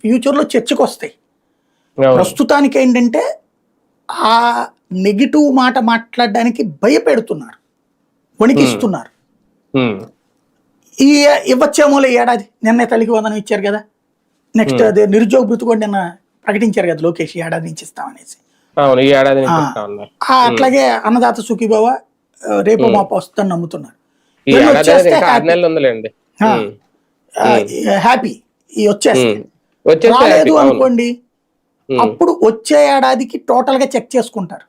ఫ్యూచర్లో చర్చకు వస్తాయి. ప్రస్తుతానికి ఏంటంటే ఆ నెగిటివ్ మాట మాట్లాడడానికి భయపెడుతున్నారు. వణికిస్తున్నారు. ఈ ఇవ్వచ్చేమోలే ఈ ఏడాది. నిన్నే తల్లికి వందనం ఇచ్చారు కదా. నెక్స్ట్ అదే నిరుద్యోగ భృతి కూడా నిన్న ప్రకటించారు కదా లోకేష్ ఈ ఏడాది నుంచి ఇస్తామనేసి. అట్లాగే అన్నదాత సుఖీభావ ఆ, రేపు మాపు వస్తుందని నమ్ముతున్నారు. హ్యాపీ. వచ్చేస్తే. రాలేదు. అనుకోండి. అప్పుడు వచ్చే ఏడాదికి టోటల్గా చెక్ చేసుకుంటారు.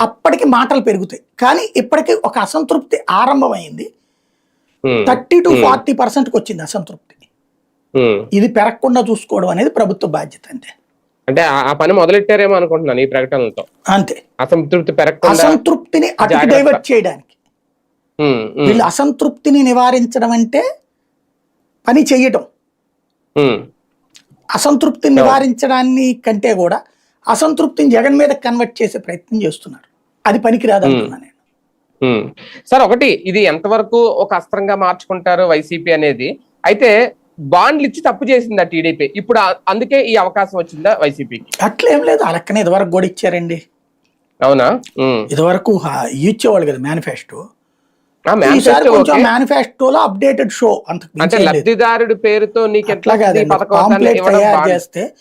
అప్పటికి మాటలు పెరుగుతాయి కానీ ఇప్పటికి ఒక అసంతృప్తి ఆరంభమైంది. థర్టీ టు ఫార్టీ పర్సెంట్కి వచ్చింది అసంతృప్తి. ఇది పెరగకుండా చూసుకోవడం అనేది ప్రభుత్వ బాధ్యత అంతే అంటే ఆ- పని మొదలెట్టారేమో అనుకుంటున్నాను ఈ ప్రకటనలతో అంతే అసంతృప్తి పెరగకుండా అసంతృప్తిని అటు. డైవర్ట్ చేయడానికి. వీళ్ళు అసంతృప్తిని నివారించడం అంటే పని చెయ్యటం. అసంతృప్తిని నివారించడాన్ని కంటే కూడా అసంతృప్తిని జగన్ మీద కన్వర్ట్ చేసే ప్రయత్నం చేస్తున్నారు. అది పనికిరాదు అంటున్నాను నేను. సార్ ఒకటి ఇది ఎంతవరకు ఒక అస్త్రంగా మార్చుకుంటారు వైసీపీ అనేది? అయితే బాండ్లు ఇచ్చి తప్పు చేసిందా టీడీపీ? ఇప్పుడు అందుకే ఈ అవకాశం వచ్చిందా వైసీపీకి? అట్లేం లేదు ఆ లెక్కన ఇదివరకు కూడా ఇచ్చారండి. అవునా. ఇదివరకు ఇచ్చేవాళ్ళు కదా మేనిఫెస్టో. మేనిఫెస్టోలో అప్డేటెడ్ షో అంటే. లబ్ధిదారుడి పేరుతో నీకు కాదండి పథకం. చేస్తే